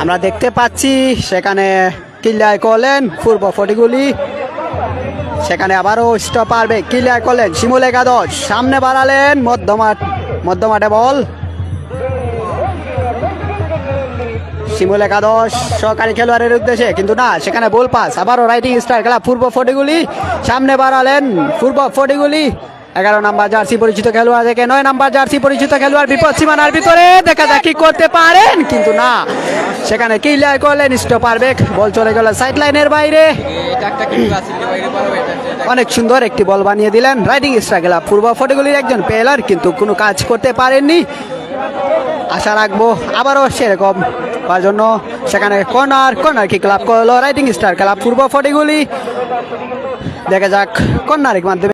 আমরা দেখতে পাচ্ছি সেখানে কিল্লায় করলেন পূর্ব ফটিগুলি। সেখানে আবারও স্টপ পারবে কিল্লায় করলেন শিমুল একাদশ। সামনে বাড়ালেন মধ্যমাঠ মধ্যমাঠে বল। শিমুল একাদশ, সহকারী খেলোয়াড়ের উদ্দেশ্যে, কিন্তু না, সেখানে বল পাস। আবারও রাইটিং স্টার খেলা, পূর্ব ফটিগুলি, সামনে বাড়ালেন, পূর্ব ফটিগুলি। এগারো নাম্বার জার্সি পরিচিত খেলোয়াড় থেকে নয় নাম্বার জার্সি পরিচিত খেলোয়াড় বিপদ সীমানার ভিতরে দেখা যাক কি করতে পারেন, কিন্তু না। সেখানে ক্লিয়ার করলেন স্টপার বেক বল চলে গেল সাইড লাইনের বাইরে। অনেক সুন্দর একটি বল বানিয়ে দিলেন রাইডিং স্ট্রাগেলা পূর্ব ফটেগুলির একজন প্লেয়ার কিন্তু কোনো কাজ করতে পারেননি। আশা রাখব আবারও সেরকম হওয়ার জন্য। সেখানে কর্নার কর্নার কি ক্লাব করল? রাইটিং স্টার ক্লাব পূর্ব ফটিগুলি। দেখা যাক কর্নার মাধ্যমে